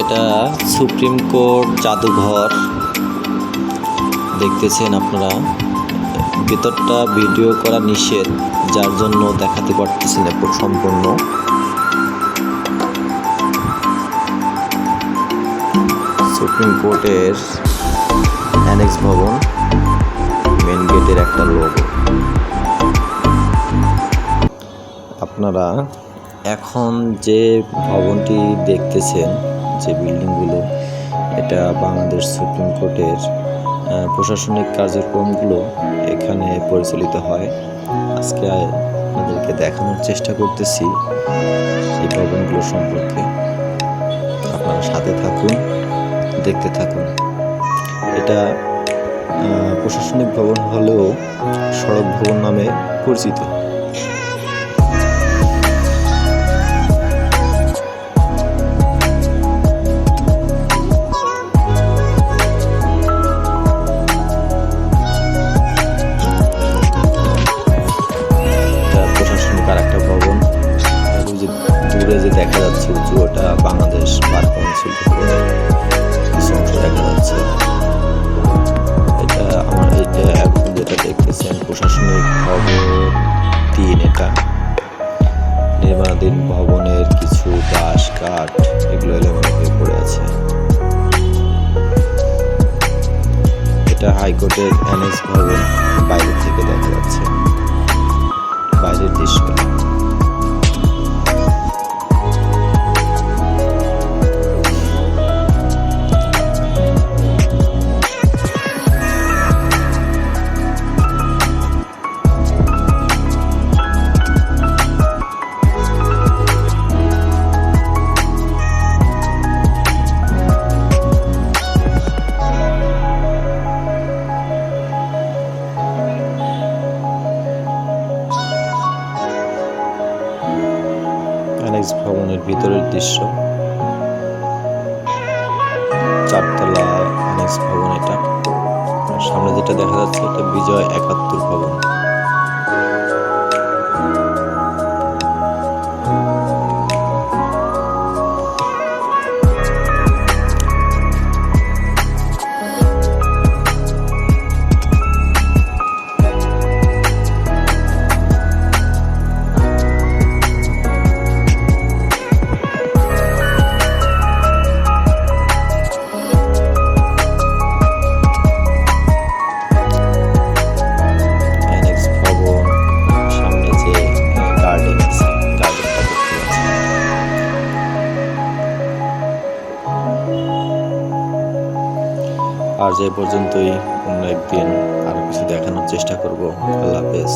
এটা supreme court জাদুঘর। দেখতেছেন আপনারা। ভেতরটা ভিডিও করা নিষেধ, যার জন্য দেখাতে পারতেছি না পুরো সম্পূর্ণ। সুপ্রিম কোর্টের অ্যানেক্স ভবন মেন গেটের একটা লোক আপনারা এখন যে ভবনটি দেখতেছেন যে বিল্ডিংগুলো, এটা বাংলাদেশ সুপ্রিম কোর্টের প্রশাসনিক কার্যক্রমগুলো এখানে পরিচালিত হয়। আজকে আপনাদেরকে দেখানোর চেষ্টা করতেছি এই ভবনগুলো সম্পর্কে। আপনারা সাথে থাকুন, দেখতে থাকুন। এটা প্রশাসনিক ভবন হলেও সড়ক ভবন নামে পরিচিত। যেটা দেখতেছেন, প্রশাসনিক ভবন তিন এটা। নির্মাণাধীন ভবনের কিছু বাঁশ, কাঠ, এগুলো এলোমেলো হয়ে পড়ে আছে। এটা হাইকোর্টের এনএস ভবন বাইরে থেকে দেখা যাচ্ছে। বাইরের দৃশ্য। অ্যানেক্স ভবনের ভিতরের দৃশ্য। চারতলা অ্যানেক্স ভবন এটা। সামনে যেটা দেখা যাচ্ছে, এটা বিজয় একাত্তর ভবন। আর যে পর্যন্তই। অন্য একদিন আরও কিছু দেখানোর চেষ্টা করব। আল্লাহ হাফেজ।